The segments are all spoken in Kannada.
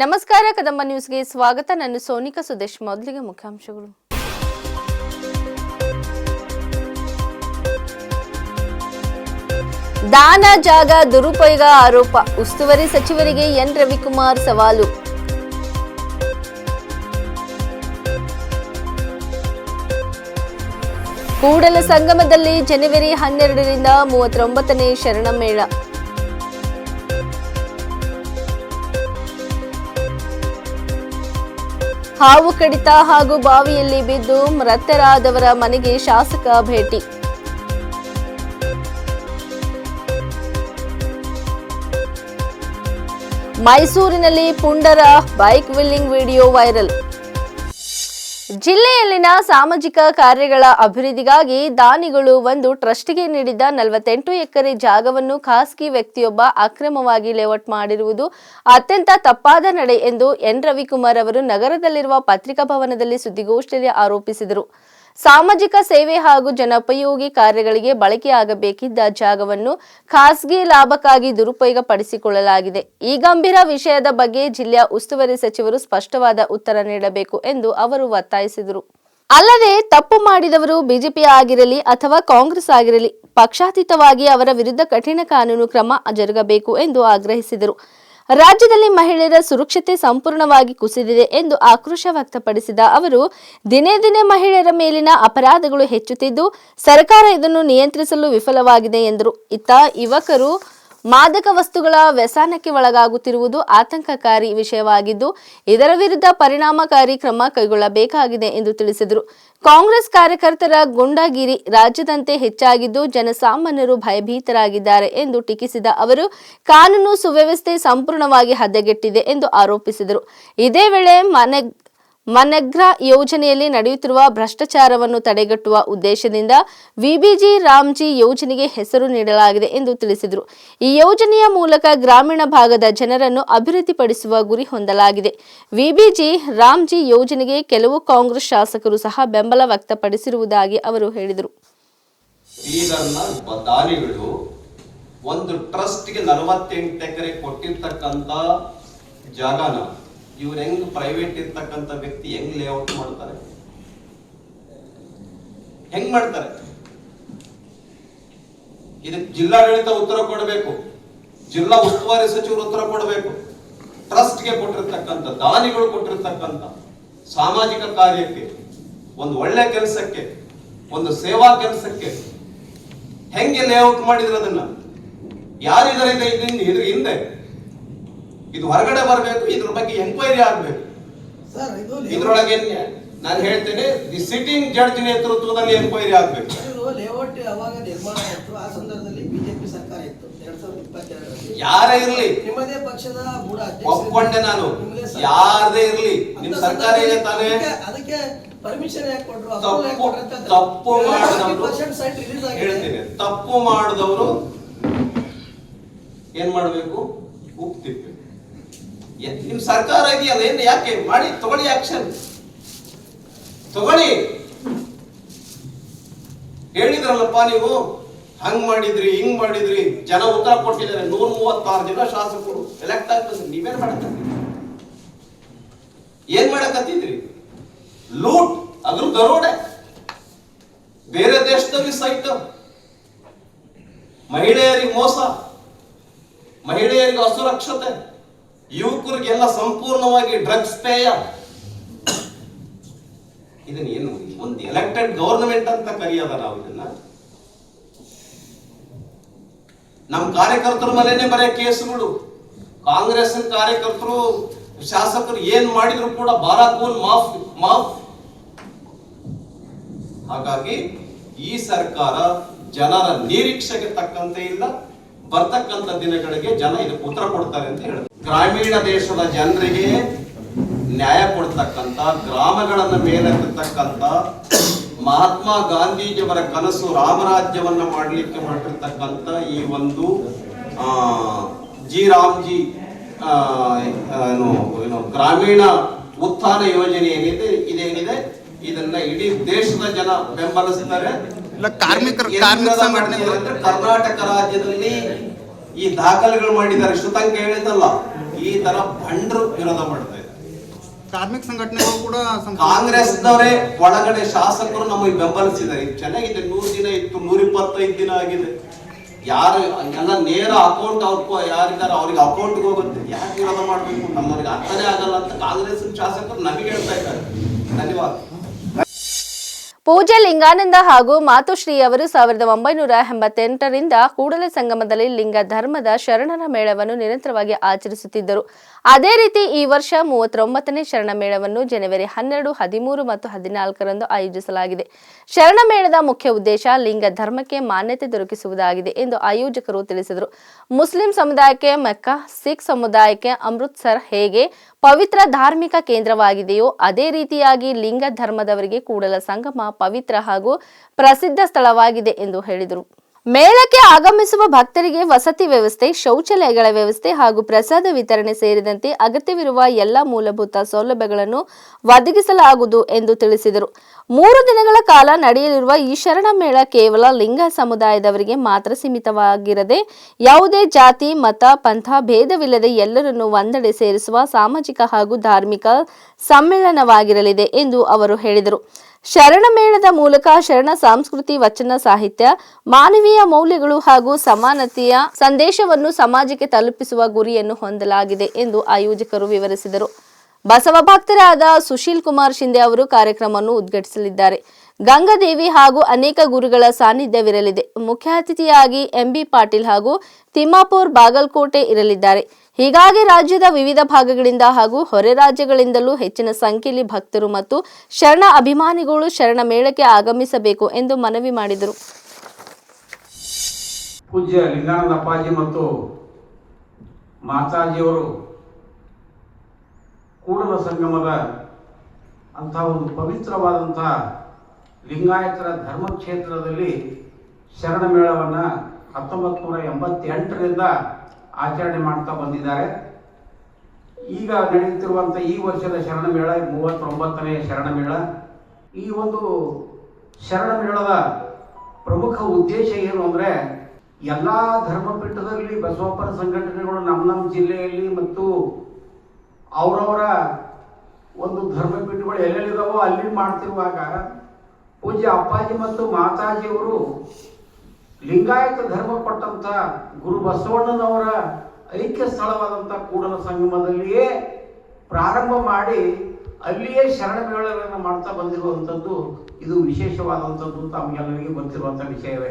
ನಮಸ್ಕಾರ, ಕದಂಬ ನ್ಯೂಸ್ಗೆ ಸ್ವಾಗತ. ನಾನು ಸೋನಿಕಾ ಸುದೇಶ್. ಮೊದಲಿಗೆ ಮುಖ್ಯಾಂಶಗಳು. ದಾನ, ಜಾಗ, ದುರುಪಯೋಗ ಆರೋಪ. ಉಸ್ತುವಾರಿ ಸಚಿವರಿಗೆ ಎನ್. ರವಿಕುಮಾರ್ ಸವಾಲು. ಕೂಡಲ ಸಂಗಮದಲ್ಲಿ ಜನವರಿ ಹನ್ನೆರಡರಿಂದ ಮೂವತ್ತೊಂಬತ್ತನೇ ಶರಣ ಹಾವು ಕಡಿತ ಹಾಗೂ ಬಾವಿಯಲ್ಲಿ ಬಿದ್ದು ಮೃತರಾದವರ ಮನೆಗೆ ಶಾಸಕ ಭೇಟಿ. ಮೈಸೂರಿನಲ್ಲಿ ಪುಂಡರ ಬೈಕ್ ವಿಲ್ಲಿಂಗ್ ವಿಡಿಯೋ ವೈರಲ್. ಜಿಲ್ಲೆಯಲ್ಲಿನ ಸಾಮಾಜಿಕ ಕಾರ್ಯಗಳ ಅಭಿವೃದ್ಧಿಗಾಗಿ ದಾನಿಗಳು ಒಂದು ಟ್ರಸ್ಟ್ಗೆ ನೀಡಿದ್ದ ನಲವತ್ತೆಂಟು ಎಕರೆ ಜಾಗವನ್ನು ಖಾಸಗಿ ವ್ಯಕ್ತಿಯೊಬ್ಬ ಅಕ್ರಮವಾಗಿ ಲೇಔಟ್ ಮಾಡಿರುವುದು ಅತ್ಯಂತ ತಪ್ಪಾದ ನಡೆ ಎಂದು ಎನ್. ರವಿಕುಮಾರ್ ಅವರು ನಗರದಲ್ಲಿರುವ ಪತ್ರಿಕಾ ಭವನದಲ್ಲಿ ಸುದ್ದಿಗೋಷ್ಠಿಯಲ್ಲಿ ಆರೋಪಿಸಿದರು. ಸಾಮಾಜಿಕ ಸೇವೆ ಹಾಗೂ ಜನಪಯೋಗಿ ಕಾರ್ಯಗಳಿಗೆ ಬಳಕೆಯಾಗಬೇಕಿದ್ದ ಜಾಗವನ್ನು ಖಾಸಗಿ ಲಾಭಕ್ಕಾಗಿ ದುರುಪಯೋಗ ಪಡಿಸಿಕೊಳ್ಳಲಾಗಿದೆ ಈ ಗಂಭೀರ ವಿಷಯದ ಬಗ್ಗೆ ಜಿಲ್ಲಾ ಉಸ್ತುವಾರಿ ಸಚಿವರು ಸ್ಪಷ್ಟವಾದ ಉತ್ತರ ನೀಡಬೇಕು ಎಂದು ಅವರು ಒತ್ತಾಯಿಸಿದರು. ಅಲ್ಲದೆ, ತಪ್ಪು ಮಾಡಿದವರು ಬಿಜೆಪಿ ಆಗಿರಲಿ ಅಥವಾ ಕಾಂಗ್ರೆಸ್ ಆಗಿರಲಿ, ಪಕ್ಷಾತೀತವಾಗಿ ಅವರ ವಿರುದ್ಧ ಕಠಿಣ ಕಾನೂನು ಕ್ರಮ ಜರುಗಬೇಕು ಎಂದು ಆಗ್ರಹಿಸಿದರು. ರಾಜ್ಯದಲ್ಲಿ ಮಹಿಳೆಯರ ಸುರಕ್ಷತೆ ಸಂಪೂರ್ಣವಾಗಿ ಕುಸಿದಿದೆ ಎಂದು ಆಕ್ರೋಶ ವ್ಯಕ್ತಪಡಿಸಿದ ಅವರು, ದಿನೇ ದಿನೇ ಮಹಿಳೆಯರ ಮೇಲಿನ ಅಪರಾಧಗಳು ಹೆಚ್ಚುತ್ತಿದ್ದು, ಸರ್ಕಾರ ಇದನ್ನು ನಿಯಂತ್ರಿಸಲು ವಿಫಲವಾಗಿದೆ ಎಂದರು. ಇತ್ತ ಯುವಕರು ಮಾದಕ ವಸ್ತುಗಳ ವ್ಯಸನಕ್ಕೆ ಒಳಗಾಗುತ್ತಿರುವುದು ಆತಂಕಕಾರಿ ವಿಷಯವಾಗಿದ್ದು, ಇದರ ವಿರುದ್ಧ ಪರಿಣಾಮಕಾರಿ ಕ್ರಮ ಕೈಗೊಳ್ಳಬೇಕಾಗಿದೆ ಎಂದು ತಿಳಿಸಿದರು. ಕಾಂಗ್ರೆಸ್ ಕಾರ್ಯಕರ್ತರ ಗುಂಡಾಗಿರಿ ರಾಜ್ಯದಂತೆ ಹೆಚ್ಚಾಗಿದ್ದು, ಜನಸಾಮಾನ್ಯರು ಭಯಭೀತರಾಗಿದ್ದಾರೆ ಎಂದು ಟೀಕಿಸಿದ ಅವರು, ಕಾನೂನು ಸುವ್ಯವಸ್ಥೆ ಸಂಪೂರ್ಣವಾಗಿ ಹದಗೆಟ್ಟಿದೆ ಎಂದು ಆರೋಪಿಸಿದರು. ಇದೇ ವೇಳೆ ಮನೆ ಮನಗ್ರ ಯೋಜನೆಯಲ್ಲಿ ನಡೆಯುತ್ತಿರುವ ಭ್ರಷ್ಟಾಚಾರವನ್ನು ತಡೆಗಟ್ಟುವ ಉದ್ದೇಶದಿಂದ ವಿಬಿಜಿ ರಾಮ್ಜಿ ಯೋಜನೆಗೆ ಹೆಸರು ನೀಡಲಾಗಿದೆ ಎಂದು ತಿಳಿಸಿದರು. ಈ ಯೋಜನೆಯ ಮೂಲಕ ಗ್ರಾಮೀಣ ಭಾಗದ ಜನರನ್ನು ಅಭಿವೃದ್ಧಿಪಡಿಸುವ ಗುರಿ ಹೊಂದಲಾಗಿದೆ. ವಿಬಿಜಿ ರಾಮ್ಜಿ ಯೋಜನೆಗೆ ಕೆಲವು ಕಾಂಗ್ರೆಸ್ ಶಾಸಕರು ಸಹ ಬೆಂಬಲ ವ್ಯಕ್ತಪಡಿಸಿರುವುದಾಗಿ ಅವರು ಹೇಳಿದರು. ಒಂದು ಟ್ರಸ್ಟ್ಗೆ ನಲವತ್ತೆಂಟು ಎಕರೆ ಕೊಟ್ಟಿರ್ತಕ್ಕಂಥ ಜಾಗನ ಇವ್ರು ಹೆಂಗ್ ಪ್ರೈವೇಟ್ ಇರ್ತಕ್ಕಂಥ ವ್ಯಕ್ತಿ ಹೆಂಗ್ ಲೇಔಟ್ ಮಾಡ್ತಾರೆ? ಹೆಂಗ್ ಮಾಡ್ತಾರೆ? ಇದಕ್ಕೆ ಜಿಲ್ಲಾಡಳಿತ ಉತ್ತರ ಕೊಡಬೇಕು. ಜಿಲ್ಲಾ ಉಸ್ತುವಾರಿ ಸಚಿವರು ಉತ್ತರ ಕೊಡಬೇಕು. ಟ್ರಸ್ಟ್ಗೆ ಕೊಟ್ಟಿರ್ತಕ್ಕಂಥ, ದಾನಿಗಳು ಕೊಟ್ಟಿರ್ತಕ್ಕಂಥ ಸಾಮಾಜಿಕ ಕಾರ್ಯಕ್ಕೆ, ಒಂದು ಒಳ್ಳೆ ಕೆಲಸಕ್ಕೆ, ಒಂದು ಸೇವಾ ಕೆಲಸಕ್ಕೆ ಹೆಂಗೆ ಲೇಔಟ್ ಮಾಡಿದ್ರು ಅದನ್ನ? ಯಾರಿದ್ದಾರೆ ಹಿಂದೆ ಇದು ಹೊರಗಡೆ ಬರಬೇಕು ಇದ್ರ ಬಗ್ಗೆ ಎಂಕ್ವೈರಿ ಆಗ್ಬೇಕು. ಸರ್ ಇದು ಇದ್ರೊಳಗೆ ನಾನು ಹೇಳ್ತೇನೆ ದಿ ಸಿಟಿಂಗ್ ಜಡ್ಜ್ ನೇತೃತ್ವದಲ್ಲಿ ಎಂಕ್ವೈರಿ ಆಗ್ಬೇಕು. ಲೇಔಟ್ ಯಾವಾಗ ನಿರ್ಮಾಣ ಆಯ್ತು ಆ ಸಂದರ್ಭದಲ್ಲಿ ಬಿಜೆಪಿ ಸರ್ಕಾರ ಇತ್ತು ಎರಡ್ ಸಾವಿರದ ಇಪ್ಪತ್ತೆರಡರಲ್ಲಿ. ಯಾರೇ ಇರಲಿ. ನಿಮ್ಮದೇ ಪಕ್ಷದ ಮೂಡ ಒಪ್ಕೊಂಡೆ ನಾನು. ಯಾರದೇ ಇರಲಿ. ನಿಮ್ ಸರ್ಕಾರ ಇದೆ ತಾನೇ ಅದಕ್ಕೆ ಪರ್ಮಿಷನ್ ಯಾಕೆ ಕೊಟ್ರು? ತಪ್ಪು ಮಾಡಿದವರು ಹೇಳ್ತೇನೆ. ತಪ್ಪು ಮಾಡಿದವರು ಏನ್ ಮಾಡಬೇಕು? ಉಪ್ಪು ತಿಪ್ಪಬೇಕು ನಿಮ್ ಸರ್ಕಾರ ಇದೆಯಲ್ಲ ಏನು ಯಾಕೆ? ಮಾಡಿ, ತಗೊಳ್ಳಿ ಆಕ್ಷನ್ ತಗೊಳ್ಳಿ. ಹೇಳಿದ್ರಲ್ಲಪ್ಪ ನೀವು, ಹಂಗ್ ಮಾಡಿದ್ರಿ, ಹಿಂಗ್ ಮಾಡಿದ್ರಿ. ಜನ ಉತ್ತರ ಕೊಟ್ಟಿದ್ದಾರೆ. ನೂರ ಮೂವತ್ತಾರು ಜನ ಶಾಸಕರು ಎಲೆಕ್ಟ್ ಆಗ್ತದೆ ನೀವೇನ್ ಮಾಡಕತ್ತಿದ್ರಿ ಏನ್ ಮಾಡಕತ್ತಿದ್ರಿ? ಲೂಟ್. ಅದ್ರ ದರೋಡೆ. ಬೇರೆ ದೇಶದಲ್ಲಿ ಸಹಿತ. ಮಹಿಳೆಯರಿಗೆ ಮೋಸ. ಮಹಿಳೆಯರಿಗೆ ಅಸುರಕ್ಷತೆ. ಯುವಕರಿಗೆಲ್ಲ ಸಂಪೂರ್ಣವಾಗಿ ಡ್ರಗ್ಸ್ ಪೇಯ. ಇದನ್ನೇನು ಒಂದು ಎಲೆಕ್ಟೆಡ್ ಗವರ್ನಮೆಂಟ್ ಅಂತ ಕರೆಯೋದ ನಾವು ಇದನ್ನ? ನಮ್ಮ ಕಾರ್ಯಕರ್ತರ ಮೇಲೇನೆ ಬರೀ ಕೇಸುಗಳು. ಕಾಂಗ್ರೆಸ್ ಕಾರ್ಯಕರ್ತರು, ಶಾಸಕರು ಏನ್ ಮಾಡಿದ್ರು ಕೂಡ ಬಾರಾಕೂನ್ ಮಾಫ್ ಮಾಫ್. ಹಾಗಾಗಿ ಈ ಸರ್ಕಾರ ಜನರ ನಿರೀಕ್ಷೆಗೆ ತಕ್ಕಂತೆ ಇಲ್ಲ. ಬರ್ತಕ್ಕಂಥ ದಿನಗಳಿಗೆ ಜನ ಇದಕ್ಕೆ ಉತ್ತರ ಕೊಡ್ತಾರೆ ಅಂತ ಹೇಳಿದ್ರು ಗ್ರಾಮೀಣ ದೇಶದ ಜನರಿಗೆ ನ್ಯಾಯ ಕೊಡ್ತಕ್ಕಂಥ ಗ್ರಾಮಗಳನ್ನ ಮೇಲೆತ್ತಕ್ಕಂಥ ಮಹಾತ್ಮ ಗಾಂಧೀಜಿಯವರ ಕನಸು ರಾಮರಾಜ್ಯವನ್ನ ಮಾಡಲಿಕ್ಕೆ ಹೊರಟಿರ್ತಕ್ಕಂಥ ಈ ಒಂದು ಆ, ಜಿ ರಾಮ್ಜಿ ಏನು ಗ್ರಾಮೀಣ ಉತ್ಥಾನ ಯೋಜನೆ ಏನಿದೆ ಇದೇನಿದೆ ಇದನ್ನ ಇಡೀ ದೇಶದ ಜನ ಬೆಂಬಲಿಸ್ತಾರೆ. ಇಲ್ಲ, ಕಾರ್ಮಿಕರು- ಕಾರ್ಮಿಕ ವಿರೋಧ ಸಂಘಟನೆ- ಮಾಡ್ತಿದ್ದಾರೆ ಅಂದ್ರೆ ಕರ್ನಾಟಕ ರಾಜ್ಯದಲ್ಲಿ ಈ ದಾಖಲೆಗಳು ಮಾಡಿದ್ದಾರೆ. ಶ್ರುತಂಕ ಹೇಳಿದಲ್ಲ ಈ ತರ ಭಂಡ್ರು ವಿರೋಧ ಮಾಡ್ತಾ ಇದ್ದಾರೆ. ಕಾರ್ಮಿಕ ಸಂಘಟನೆಗಳು ಕೂಡ ಕಾಂಗ್ರೆಸ್ ಕಾಂಗ್ರೆಸ್ನವರೇ ಒಳಗಡೆ ಶಾಸಕರು ನಮಗೆ ಬೆಂಬಲಿಸಿದ್ದಾರೆ. ಇದು ಚೆನ್ನಾಗಿದೆ. ನೂರ್ ದಿನ ಇತ್ತು ನೂರ ಇಪ್ಪತ್ತೈದು ದಿನ ಆಗಿದೆ. ಯಾರು ಎಲ್ಲ ನೇರ ಅಕೌಂಟ್ ಅವ್ರ ಯಾರಿದ್ದಾರೆ ಅವ್ರಿಗೆ ಅಕೌಂಟ್ಗೆ ಹೋಗುತ್ತೆ. ಯಾಕೆ ವಿರೋಧ ಮಾಡಬೇಕು? ನಮ್ಮವ್ರಿಗೆ ಅರ್ಥನೇ ಆಗಲ್ಲ ಅಂತ ಕಾಂಗ್ರೆಸ್ ಶಾಸಕರು ನಮಗೆ ಹೇಳ್ತಾ ಇದ್ದಾರೆ. ಧನ್ಯವಾದ. ಪೂಜ್ಯ ಲಿಂಗಾನಂದ ಹಾಗೂ ಮಾತುಶ್ರೀ ಅವರು ಸಾವಿರದ ಒಂಬೈನೂರ ಎಂಬತ್ತೆಂಟರಿಂದ ಕೂಡಲ ಸಂಗಮದಲ್ಲಿ ಲಿಂಗ ಧರ್ಮದ ಶರಣರ ಮೇಳವನ್ನು ನಿರಂತರವಾಗಿ ಆಚರಿಸುತ್ತಿದ್ದರು. ಅದೇ ರೀತಿ ಈ ವರ್ಷ ಮೂವತ್ತೊಂಬತ್ತನೇ ಶರಣ ಮೇಳವನ್ನು ಜನವರಿ ಹನ್ನೆರಡು, ಹದಿಮೂರು ಮತ್ತು ಹದಿನಾಲ್ಕರಂದು ಆಯೋಜಿಸಲಾಗಿದೆ. ಶರಣ ಮೇಳದ ಮುಖ್ಯ ಉದ್ದೇಶ ಲಿಂಗ ಧರ್ಮಕ್ಕೆ ಮಾನ್ಯತೆ ದೊರಕಿಸುವುದಾಗಿದೆ ಎಂದು ಆಯೋಜಕರು ತಿಳಿಸಿದರು. ಮುಸ್ಲಿಂ ಸಮುದಾಯಕ್ಕೆ, ಮೆಕ್ಕಾ, ಸಿಖ್ ಸಮುದಾಯಕ್ಕೆ ಅಮೃತ್ಸರ್ ಹೇಗೆ ಪವಿತ್ರ ಧಾರ್ಮಿಕ ಕೇಂದ್ರವಾಗಿದೆಯೋ ಅದೇ ರೀತಿಯಾಗಿ ಲಿಂಗ ಧರ್ಮದವರಿಗೆ ಕೂಡಲ ಸಂಗಮ ಪವಿತ್ರ ಹಾಗೂ ಪ್ರಸಿದ್ಧ ಸ್ಥಳವಾಗಿದೆ ಎಂದು ಹೇಳಿದರು. ಮೇಳಕ್ಕೆ ಆಗಮಿಸುವ ಭಕ್ತರಿಗೆ ವಸತಿ ವ್ಯವಸ್ಥೆ, ಶೌಚಾಲಯಗಳ ವ್ಯವಸ್ಥೆ ಹಾಗೂ ಪ್ರಸಾದ ವಿತರಣೆ ಸೇರಿದಂತೆ ಅಗತ್ಯವಿರುವ ಎಲ್ಲ ಮೂಲಭೂತ ಸೌಲಭ್ಯಗಳನ್ನು ಒದಗಿಸಲಾಗುವುದು ಎಂದು ತಿಳಿಸಿದರು. ಮೂರು ದಿನಗಳ ಕಾಲ ನಡೆಯಲಿರುವ ಈ ಶರಣ ಮೇಳ ಕೇವಲ ಲಿಂಗ ಸಮುದಾಯದವರಿಗೆ ಮಾತ್ರ ಸೀಮಿತವಾಗಿರದೆ, ಯಾವುದೇ ಜಾತಿ, ಮತ, ಪಂಥ, ಭೇದವಿಲ್ಲದೆ ಎಲ್ಲರನ್ನು ಒಂದೆಡೆ ಸೇರಿಸುವ ಸಾಮಾಜಿಕ ಹಾಗೂ ಧಾರ್ಮಿಕ ಸಮ್ಮೇಳನವಾಗಿರಲಿದೆ ಎಂದು ಅವರು ಹೇಳಿದರು. ಶರಣ ಮೇಳದ ಮೂಲಕ ಶರಣ ಸಂಸ್ಕೃತಿ, ವಚನ ಸಾಹಿತ್ಯ, ಮಾನವೀಯ ಮೌಲ್ಯಗಳು ಹಾಗೂ ಸಮಾನತೆಯ ಸಂದೇಶವನ್ನು ಸಮಾಜಕ್ಕೆ ತಲುಪಿಸುವ ಗುರಿಯನ್ನು ಹೊಂದಲಾಗಿದೆ ಎಂದು ಆಯೋಜಕರು ವಿವರಿಸಿದರು. ಬಸವ ಭಕ್ತರಾದ ಸುಶೀಲ್ ಕುಮಾರ್ ಶಿಂದೆ ಅವರು ಕಾರ್ಯಕ್ರಮವನ್ನು ಉದ್ಘಾಟಿಸಲಿದ್ದಾರೆ. ಗಂಗಾದೇವಿ ಹಾಗೂ ಅನೇಕ ಗುರುಗಳ ಸಾನ್ನಿಧ್ಯವಿರಲಿದೆ. ಮುಖ್ಯ ಅತಿಥಿಯಾಗಿ ಎಂಬಿ ಪಾಟೀಲ್ ಹಾಗೂ ತಿಮ್ಮಾಪುರ್ ಬಾಗಲಕೋಟೆ ಇರಲಿದ್ದಾರೆ. ಹೀಗಾಗಿ ರಾಜ್ಯದ ವಿವಿಧ ಭಾಗಗಳಿಂದ ಹಾಗೂ ಹೊರ ರಾಜ್ಯಗಳಿಂದಲೂ ಹೆಚ್ಚಿನ ಸಂಖ್ಯೆಯಲ್ಲಿ ಭಕ್ತರು ಮತ್ತು ಶರಣ ಅಭಿಮಾನಿಗಳು ಶರಣ ಮೇಳಕ್ಕೆ ಆಗಮಿಸಬೇಕು ಎಂದು ಮನವಿ ಮಾಡಿದರು. ಪೂಜ್ಯ ಲಿಂಗಾನಂದ ಅಪ್ಪಾಜಿ ಮತ್ತು ಮಾತಾಜಿಯವರು ಕೂಡಲ ಸಂಗಮದ ಅಂಥ ಒಂದು ಪವಿತ್ರವಾದಂಥ ಲಿಂಗಾಯತರ ಧರ್ಮಕ್ಷೇತ್ರದಲ್ಲಿ ಶರಣ ಮೇಳವನ್ನು ಹತ್ತೊಂಬತ್ತು ನೂರ ಎಂಬತ್ತೆಂಟರಿಂದ ಆಚರಣೆ ಮಾಡ್ತಾ ಬಂದಿದ್ದಾರೆ. ಈಗ ನಡೆಯುತ್ತಿರುವಂಥ ಈ ವರ್ಷದ ಶರಣ ಮೇಳ ಮೂವತ್ತೊಂಬತ್ತನೇ ಶರಣ ಮೇಳ, ಈ ಒಂದು ಶರಣ ಮೇಳದ ಪ್ರಮುಖ ಉದ್ದೇಶ ಏನು ಅಂದರೆ, ಎಲ್ಲ ಧರ್ಮಪೀಠದಲ್ಲಿ ಬಸವಪ್ಪನ ಸಂಘಟನೆಗಳು ನಮ್ಮ ನಮ್ಮ ಜಿಲ್ಲೆಯಲ್ಲಿ ಮತ್ತು ಅವರವರ ಒಂದು ಧರ್ಮ ಪೀಠಗಳು ಎಲ್ಲೆಲ್ಲಿದಾವೋ ಅಲ್ಲಿ ಮಾಡ್ತಿರುವಾಗ ಪೂಜ್ಯ ಅಪ್ಪಾಜಿ ಮತ್ತು ಮಾತಾಜಿಯವರು ಲಿಂಗಾಯತ ಧರ್ಮ ಗುರು ಬಸವಣ್ಣನವರ ಐಕ್ಯ ಸ್ಥಳವಾದಂಥ ಕೂಡಲ ಸಂಗಮದಲ್ಲಿಯೇ ಪ್ರಾರಂಭ ಮಾಡಿ ಅಲ್ಲಿಯೇ ಶರಣ ಮೇಳಗಳನ್ನು ಮಾಡ್ತಾ ಬಂದಿರುವಂಥದ್ದು ಇದು ವಿಶೇಷವಾದಂಥದ್ದು ತಮಗೆಲ್ಲರಿಗೂ ಗೊತ್ತಿರುವಂಥ ವಿಷಯವೇ.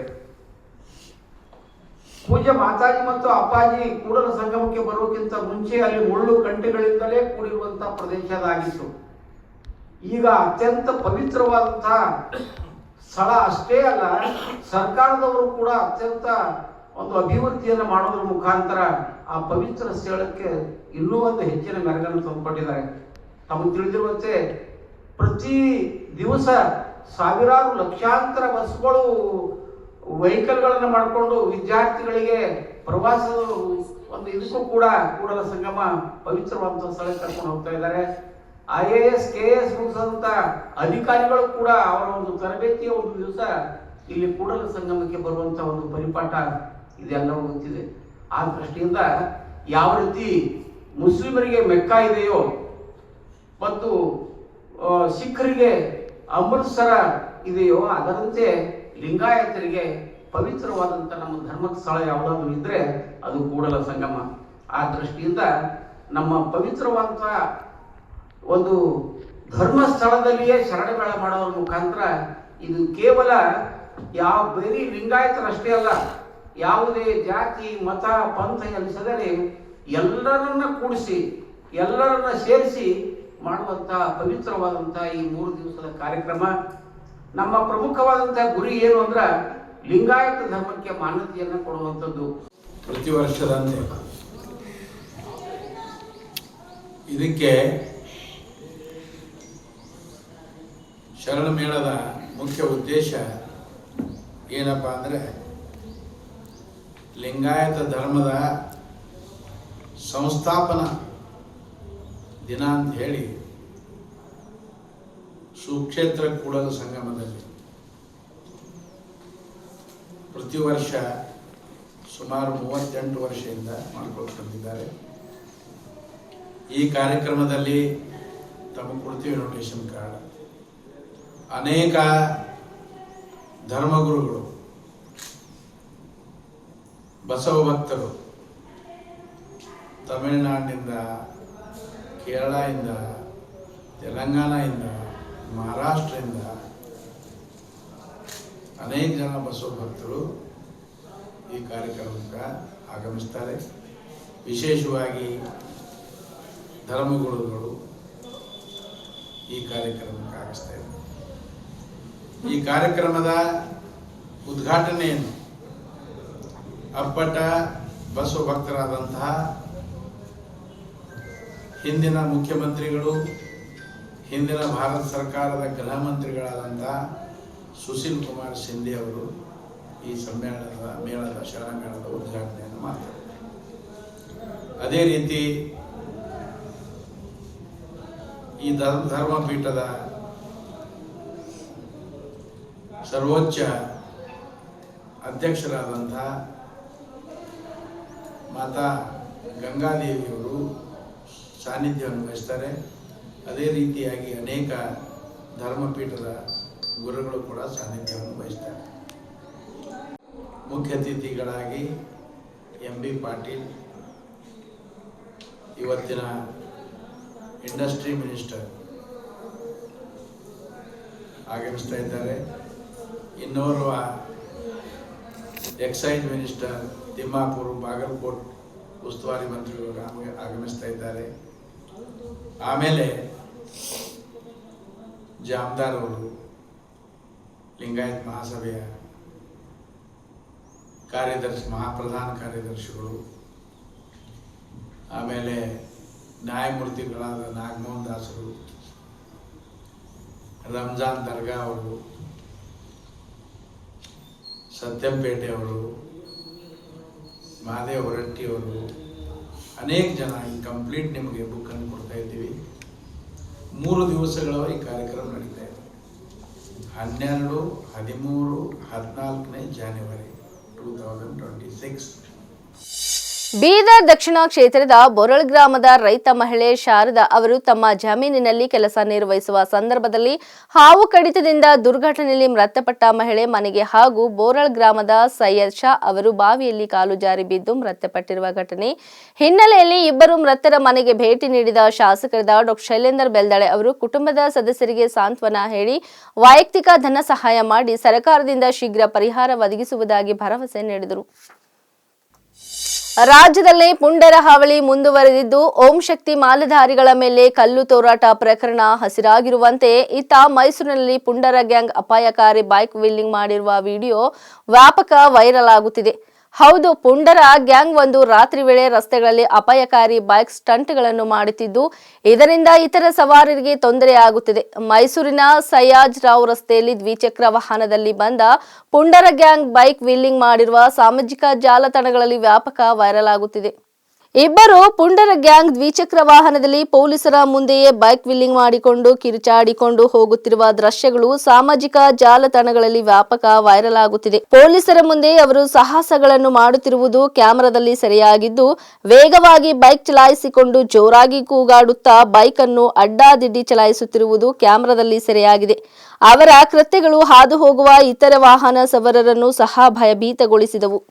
ಪೂಜ್ಯ ಮಾತಾಜಿ ಮತ್ತು ಅಪ್ಪಾಜಿ ಕೂಡಲ ಸಂಗಮಕ್ಕೆ ಬರೋಕ್ಕಿಂತ ಮುಂಚೆ ಅಲ್ಲಿ ಮುಳ್ಳು ಕಂಟೆಗಳಿಂದಲೇ ಕೂಡಿರುವಂಥ ಪ್ರದೇಶದಾಗಿತ್ತು ಈಗ ಅತ್ಯಂತ ಪವಿತ್ರವಾದಂತಹ ಸ್ಥಳ ಅಷ್ಟೇ ಅಲ್ಲ, ಸರ್ಕಾರದವರು ಕೂಡ ಅತ್ಯಂತ ಒಂದು ಅಭಿವೃದ್ಧಿಯನ್ನು ಮಾಡೋದ್ರ ಮುಖಾಂತರ ಆ ಪವಿತ್ರ ಸ್ಥಳಕ್ಕೆ ಇನ್ನೂ ಒಂದು ಹೆಚ್ಚಿನ ಮೆರಗನ್ನು ತಂದುಕೊಟ್ಟಿದ್ದಾರೆ. ತಮಗೆ ತಿಳಿದಿರುವಂತೆ ಪ್ರತಿ ದಿವಸ ಸಾವಿರಾರು ಲಕ್ಷಾಂತರ ಬಸ್ಗಳು ವೆಹಿಕಲ್ಗಳನ್ನು ಮಾಡಿಕೊಂಡು ವಿದ್ಯಾರ್ಥಿಗಳಿಗೆ ಪ್ರವಾಸ ಒಂದು ಇದಕ್ಕೂ ಕೂಡ ಕೂಡಲ ಸಂಗಮ ಪವಿತ್ರವಾದಂಥ ಸ್ಥಳಕ್ಕೆ ಕರ್ಕೊಂಡು ಹೋಗ್ತಾ ಇದ್ದಾರೆ. I A S, K S ಮುಗಿಸಿದಂತ ಅಧಿಕಾರಿಗಳು ಕೂಡ ಅವರ ಒಂದು ತರಬೇತಿಯ ಒಂದು ದಿವಸ ಇಲ್ಲಿ ಕೂಡಲ ಸಂಗಮಕ್ಕೆ ಬರುವಂತ ಒಂದು ಪರಿಪಾಠ ಇದೆಲ್ಲವೂ ಗೊತ್ತಿದೆ ಆ ದೃಷ್ಟಿಯಿಂದ ಯಾವ ರೀತಿ ಮುಸ್ಲಿಮರಿಗೆ ಮೆಕ್ಕ ಇದೆಯೋ ಮತ್ತು ಸಿಖ್ಖರಿಗೆ ಅಮೃತ್ಸರ ಇದೆಯೋ ಅದರಂತೆ ಲಿಂಗಾಯತರಿಗೆ ಪವಿತ್ರವಾದಂಥ ನಮ್ಮ ಧರ್ಮದ ಸ್ಥಳ ಯಾವುದಾದ್ರೂ ಇದ್ರೆ ಅದು ಕೂಡಲ ಸಂಗಮ. ಆ ದೃಷ್ಟಿಯಿಂದ ನಮ್ಮ ಪವಿತ್ರವಾದಂಥ ಒಂದು ಧರ್ಮಸ್ಥಳದಲ್ಲಿಯೇ ಶರಣಗಳ ಮಾಡೋದ್ರ ಮುಖಾಂತರ ಇದು ಕೇವಲ ಯಾವ ಬರೀ ಲಿಂಗಾಯತರಷ್ಟೇ ಅಲ್ಲ, ಯಾವುದೇ ಜಾತಿ, ಮತ, ಪಂಥ ಎನಿಸದರೆ ಎಲ್ಲರನ್ನ ಕೂಡಿಸಿ, ಎಲ್ಲರನ್ನ ಸೇರಿಸಿ ಮಾಡುವಂತಹ ಪವಿತ್ರವಾದಂತಹ ಈ ಮೂರು ದಿವಸದ ಕಾರ್ಯಕ್ರಮ ನಮ್ಮ ಪ್ರಮುಖವಾದಂತಹ ಗುರಿ ಏನು ಅಂದ್ರೆ ಲಿಂಗಾಯತ ಧರ್ಮಕ್ಕೆ ಮಾನ್ಯತೆಯನ್ನು ಕೊಡುವಂಥದ್ದು. ಪ್ರತಿ ವರ್ಷದಂತೆ ಇದಕ್ಕೆ ಶರಣ ಮೇಳದ ಮುಖ್ಯ ಉದ್ದೇಶ ಏನಪ್ಪ ಅಂದರೆ ಲಿಂಗಾಯತ ಧರ್ಮದ ಸಂಸ್ಥಾಪನಾ ದಿನ ಅಂತ ಹೇಳಿ ಸುಕ್ಷೇತ್ರ ಕೂಡಲ ಸಂಗಮದಲ್ಲಿ. ಪ್ರತಿ ವರ್ಷ ಸುಮಾರು ಮೂವತ್ತೆಂಟು ವರ್ಷದಿಂದ ಮಾಡ್ಕೊಂಡು ಬಂದಿದ್ದಾರೆ. ಈ ಕಾರ್ಯಕ್ರಮದಲ್ಲಿ ತಮ್ಮ ಕೊಡ್ತೀವಿ ನೋಟೇಷನ್ ಕಾರ್ಡ್, ಅನೇಕ ಧರ್ಮಗುರುಗಳು, ಬಸವ ಭಕ್ತರು ತಮಿಳುನಾಡಿನಿಂದ, ಕೇರಳದಿಂದ, ತೆಲಂಗಾಣದಿಂದ ಮಹಾರಾಷ್ಟ್ರದಿಂದ ಅನೇಕ ಜನ ಬಸವ ಭಕ್ತರು ಈ ಕಾರ್ಯಕ್ರಮಕ್ಕೆ ಆಗಮಿಸ್ತಾರೆ. ವಿಶೇಷವಾಗಿ ಧರ್ಮಗುರುಗಳು ಈ ಕಾರ್ಯಕ್ರಮಕ್ಕೆ ಆಗಮಿಸ್ತಾ ಈ ಕಾರ್ಯಕ್ರಮದ ಉದ್ಘಾಟನೆಯನ್ನು ಅಪ್ಪಟ ಬಸವ ಭಕ್ತರಾದಂತಹ ಹಿಂದಿನ ಮುಖ್ಯಮಂತ್ರಿಗಳು ಹಿಂದಿನ ಭಾರತ ಸರ್ಕಾರದ ಗೃಹ ಸುಶೀಲ್ ಕುಮಾರ್ ಶಿಂದೆ ಅವರು ಈ ಸಮ್ಮೇಳನದ ಮೇಳದ ಶರಣ ಉದ್ಘಾಟನೆಯನ್ನು ಮಾಡ್ತಾರೆ. ಅದೇ ರೀತಿ ಈ ಧರ್ಮ ಪೀಠದ ಸರ್ವೋಚ್ಚ ಅಧ್ಯಕ್ಷರಾದಂಥ ಮಾತಾ ಗಂಗಾದೇವಿಯವರು ಸಾನ್ನಿಧ್ಯವನ್ನು ವಹಿಸ್ತಾರೆ. ಅದೇ ರೀತಿಯಾಗಿ ಅನೇಕ ಧರ್ಮಪೀಠದ ಗುರುಗಳು ಕೂಡ ಸಾನ್ನಿಧ್ಯವನ್ನು ವಹಿಸ್ತಾರೆ. ಮುಖ್ಯ ಅತಿಥಿಗಳಾಗಿ ಎಂ ಬಿ ಪಾಟೀಲ್, ಇವತ್ತಿನ ಇಂಡಸ್ಟ್ರಿ ಮಿನಿಸ್ಟರ್ ಆಗಮಿಸ್ತಾ ಇದ್ದಾರೆ. ಇನ್ನೋರ್ವ ಎಕ್ಸೈಸ್ ಮಿನಿಸ್ಟರ್ ತಿಮ್ಮಾಪುರ್ ಬಾಗಲಕೋಟ್ ಉಸ್ತುವಾರಿ ಮಂತ್ರಿಗಳು ಆಗ- ಆಗಮಿಸ್ತಾ ಇದ್ದಾರೆ. ಆಮೇಲೆ ಜಾಮದಾರ್ ಅವರು ಲಿಂಗಾಯತ್ ಮಹಾಸಭೆಯ ಕಾರ್ಯದರ್ಶಿ, ಮಹಾಪ್ರಧಾನ ಕಾರ್ಯದರ್ಶಿಗಳು, ಆಮೇಲೆ ನ್ಯಾಯಮೂರ್ತಿಗಳಾದ ನಾಗಮೋಹನ್ ದಾಸರು, ರಂಜಾನ್ ದರ್ಗಾ ಅವರು, ಸತ್ಯಂಪೇಟೆ ಅವರು ಮಹಾದೇವ್ ಹೊರಟ್ಟಿ ಅವರು, ಅನೇಕ ಜನ ಈ ಕಂಪ್ಲೀಟ್ ನಿಮಗೆ ಬುಕ್ಕನ್ನು ಕೊಡ್ತಾ ಇದ್ದೀವಿ. ಮೂರು ದಿವಸಗಳ ಈ ಕಾರ್ಯಕ್ರಮ ನಡೀತಾ ಇದೆ. ಹನ್ನೆರಡು ಹದಿಮೂರು ಹದಿನಾಲ್ಕನೇ January two thousand twenty six Bidar ದಕ್ಷಿಣ ಕ್ಷೇತ್ರದ ಬೊರಳ್ ಗ್ರಾಮದ ರೈತ ಮಹಿಳೆ ಶಾರದಾ ಅವರು ತಮ್ಮ ಜಮೀನಿನಲ್ಲಿ ಕೆಲಸ ನಿರ್ವಹಿಸುವ ಸಂದರ್ಭದಲ್ಲಿ ಹಾವು ಕಡಿತದಿಂದ ದುರ್ಘಟನೆಯಲ್ಲಿ ಮೃತಪಟ್ಟ ಮಹಿಳೆ ಮನೆಗೆ ಹಾಗೂ ಬೋರಳ್ ಗ್ರಾಮದ ಸೈಯದ್ ಶಾ ಅವರು ಬಾವಿಯಲ್ಲಿ ಕಾಲು ಜಾರಿ ಬಿದ್ದು ಮೃತಪಟ್ಟಿರುವ ಘಟನೆ ಹಿನ್ನೆಲೆಯಲ್ಲಿ ಇಬ್ಬರು ಮೃತರ ಮನೆಗೆ ಭೇಟಿ ನೀಡಿದ ಶಾಸಕರಾದ ಡಾಕ್ಟರ್ ಶೈಲೇಂದರ್ ಬೆಲ್ದಾಳೆ ಅವರು ಕುಟುಂಬದ ಸದಸ್ಯರಿಗೆ ಸಾಂತ್ವನ ಹೇಳಿ ವೈಯಕ್ತಿಕ ಧನ ಸಹಾಯ ಮಾಡಿ ಸರ್ಕಾರದಿಂದ ಶೀಘ್ರ ಪರಿಹಾರ ಒದಗಿಸುವುದಾಗಿ ಭರವಸೆ ನೀಡಿದರು. ರಾಜ್ಯದಲ್ಲಿ ಪುಂಡರ ಹಾವಳಿ ಮುಂದುವರೆದಿದ್ದು, ಓಂ ಶಕ್ತಿ ಮಾಲಧಾರಿಗಳ ಮೇಲೆ ಕಲ್ಲು ತೋರಾಟ ಪ್ರಕರಣ ಹಸಿರಾಗಿರುವಂತೆ, ಇತ್ತ ಮೈಸೂರಿನಲ್ಲಿ ಪುಂಡರ ಗ್ಯಾಂಗ್ ಅಪಾಯಕಾರಿ ಬೈಕ್ ವಿಲ್ಲಿಂಗ್ ಮಾಡಿರುವ ವಿಡಿಯೋ ವ್ಯಾಪಕ ವೈರಲ್ ಆಗುತ್ತಿದೆ. ಹೌದು, ಪುಂಡರ ಗ್ಯಾಂಗ್ ಒಂದು ರಾತ್ರಿ ವೇಳೆ ರಸ್ತೆಗಳಲ್ಲಿ ಅಪಾಯಕಾರಿ ಬೈಕ್ ಸ್ಟಂಟ್ಗಳನ್ನು ಮಾಡುತ್ತಿದ್ದು, ಇದರಿಂದ ಇತರ ಸವಾರರಿಗೆ ತೊಂದರೆ ಆಗುತ್ತಿದೆ. ಮೈಸೂರಿನ ಸಯ್ಯಾಜ್ ರಾವ್ ರಸ್ತೆಯಲ್ಲಿ ದ್ವಿಚಕ್ರ ವಾಹನದಲ್ಲಿ ಬಂದ ಪುಂಡರ ಗ್ಯಾಂಗ್ ಬೈಕ್ ವಿಲ್ಲಿಂಗ್ ಮಾಡಿರುವ ಸಾಮಾಜಿಕ ಜಾಲತಾಣಗಳಲ್ಲಿ ವ್ಯಾಪಕ ವೈರಲ್ ಆಗುತ್ತಿದೆ. ಇಬ್ಬರು ಪುಂಡರ ಗ್ಯಾಂಗ್ ದ್ವಿಚಕ್ರ ವಾಹನದಲ್ಲಿ ಪೊಲೀಸರ ಮುಂದೆಯೇ ಬೈಕ್ ವಿಲ್ಲಿಂಗ್ ಮಾಡಿಕೊಂಡು ಕಿರುಚಾಡಿಕೊಂಡು ಹೋಗುತ್ತಿರುವ ದೃಶ್ಯಗಳು ಸಾಮಾಜಿಕ ಜಾಲತಾಣಗಳಲ್ಲಿ ವ್ಯಾಪಕ ವೈರಲ್ ಆಗುತ್ತಿದೆ. ಪೊಲೀಸರ ಮುಂದೆ ಅವರು ಸಾಹಸಗಳನ್ನು ಮಾಡುತ್ತಿರುವುದು ಕ್ಯಾಮೆರಾದಲ್ಲಿ ಸೆರೆಯಾಗಿದ್ದು, ವೇಗವಾಗಿ ಬೈಕ್ ಚಲಾಯಿಸಿಕೊಂಡು ಜೋರಾಗಿ ಕೂಗಾಡುತ್ತಾ ಬೈಕ್ ಅನ್ನು ಅಡ್ಡಾದಿಡ್ಡಿ ಚಲಾಯಿಸುತ್ತಿರುವುದು ಕ್ಯಾಮೆರಾದಲ್ಲಿ ಸೆರೆಯಾಗಿದೆ. ಅವರ ಕೃತ್ಯಗಳು ಹಾದು ಹೋಗುವ ಇತರ ವಾಹನ ಸವಾರರನ್ನು ಸಹ ಭಯಭೀತಗೊಳಿಸಿದವು.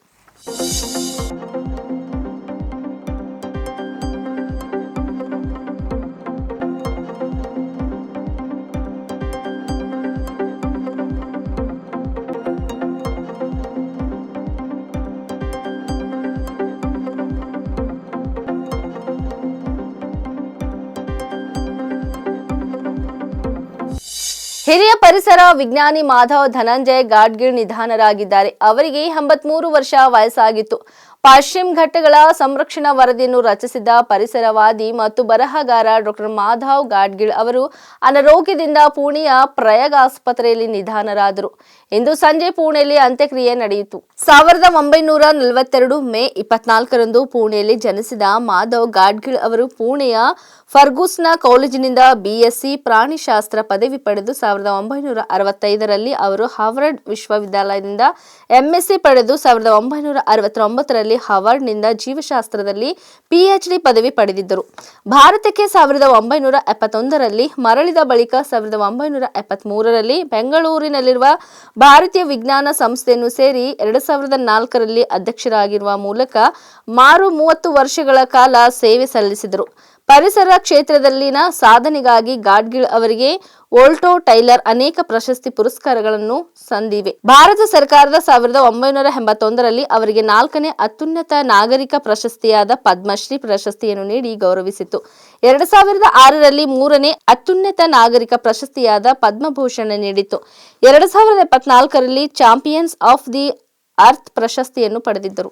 ಪರಿಸರ ವಿಜ್ಞಾನಿ ಮಾಧವ್ ಧನಂಜಯ್ ಗಾಡ್ಗಿಳ್ ನಿಧನರಾಗಿದ್ದಾರೆ. ಅವರಿಗೆ ಎಂಬತ್ಮೂರು ವರ್ಷ ವಯಸ್ಸಾಗಿತ್ತು. ಪಶ್ಚಿಮ ಘಟ್ಟಗಳ ಸಂರಕ್ಷಣಾ ವರದಿಯನ್ನು ರಚಿಸಿದ ಪರಿಸರವಾದಿ ಮತ್ತು ಬರಹಗಾರ ಡಾಕ್ಟರ್ ಮಾಧವ್ ಗಾಡ್ಗಿಳ್ ಅವರು ಅನಾರೋಗ್ಯದಿಂದ ಪುಣೆಯ ಪ್ರಯಾಗ್ ಆಸ್ಪತ್ರೆಯಲ್ಲಿ ನಿಧನರಾದರು. ಇಂದು ಸಂಜೆ ಪುಣೆಯಲ್ಲಿ ಅಂತ್ಯಕ್ರಿಯೆ ನಡೆಯಿತು. ಸಾವಿರದ ಒಂಬೈನೂರ ನಲವತ್ತೆರಡು ಮೇ ಇಪ್ಪತ್ನಾಲ್ಕರಂದು ಪುಣೆಯಲ್ಲಿ ಜನಿಸಿದ ಮಾಧವ್ ಗಾಡ್ಗಿಳ್ ಅವರು ಪುಣೆಯ ಫರ್ಗೂಸ್ನ ಕಾಲೇಜಿನಿಂದ ಬಿಎಸ್ಸಿ ಪ್ರಾಣಿಶಾಸ್ತ್ರ ಪದವಿ ಪಡೆದು ಸಾವಿರದ ಒಂಬೈನೂರ ಅರವತ್ತೈದರಲ್ಲಿ ಅವರು ಹಾರ್ವರ್ಡ್ ವಿಶ್ವವಿದ್ಯಾಲಯದಿಂದ ಎಂಎಸ್ಸಿ ಪಡೆದು ಸಾವಿರದ ಒಂಬೈನೂರ ಅರವತ್ತೊಂಬತ್ತರಲ್ಲಿ ಹಾರ್ವರ್ಡ್ನಿಂದ ಜೀವಶಾಸ್ತ್ರದಲ್ಲಿ ಪಿಎಚ್ಡಿ ಪದವಿ ಪಡೆದಿದ್ದರು. ಭಾರತಕ್ಕೆ ಸಾವಿರದ ಒಂಬೈನೂರ ಎಪ್ಪತ್ತೊಂದರಲ್ಲಿ ಮರಳಿದ ಬಳಿಕ ಸಾವಿರದ ಒಂಬೈನೂರ ಎಪ್ಪತ್ಮೂರರಲ್ಲಿ ಬೆಂಗಳೂರಿನಲ್ಲಿರುವ ಭಾರತೀಯ ವಿಜ್ಞಾನ ಸಂಸ್ಥೆಯನ್ನು ಸೇರಿ ಎರಡು ಸಾವಿರದ ನಾಲ್ಕರಲ್ಲಿ ಅಧ್ಯಕ್ಷರಾಗಿರುವ ಮೂಲಕ ಮಾರು ಮೂವತ್ತು ವರ್ಷಗಳ ಕಾಲ ಸೇವೆ ಸಲ್ಲಿಸಿದರು. ಪರಿಸರ ಕ್ಷೇತ್ರದಲ್ಲಿನ ಸಾಧನೆಗಾಗಿ ಗಾಡ್ಗಿಳ್ ಅವರಿಗೆ ವೋಲ್ಟೋ ಟೈಲರ್ ಅನೇಕ ಪ್ರಶಸ್ತಿ ಪುರಸ್ಕಾರಗಳನ್ನು ಸಂದಿವೆ. ಭಾರತ ಸರ್ಕಾರದ ಸಾವಿರದ ಒಂಬೈನೂರ ಎಂಬತ್ತೊಂದರಲ್ಲಿ ಅವರಿಗೆ ನಾಲ್ಕನೇ ಅತ್ಯುನ್ನತ ನಾಗರಿಕ ಪ್ರಶಸ್ತಿಯಾದ ಪದ್ಮಶ್ರೀ ಪ್ರಶಸ್ತಿಯನ್ನು ನೀಡಿ ಗೌರವಿಸಿತು. ಎರಡು ಸಾವಿರದ ಆರರಲ್ಲಿ ಮೂರನೇ ಅತ್ಯುನ್ನತ ನಾಗರಿಕ ಪ್ರಶಸ್ತಿಯಾದ ಪದ್ಮಭೂಷಣ ನೀಡಿತು. ಎರಡು ಸಾವಿರದ ಇಪ್ಪತ್ನಾಲ್ಕರಲ್ಲಿ ಚಾಂಪಿಯನ್ಸ್ ಆಫ್ ದಿ ಅರ್ತ್ ಪ್ರಶಸ್ತಿಯನ್ನು ಪಡೆದಿದ್ದರು.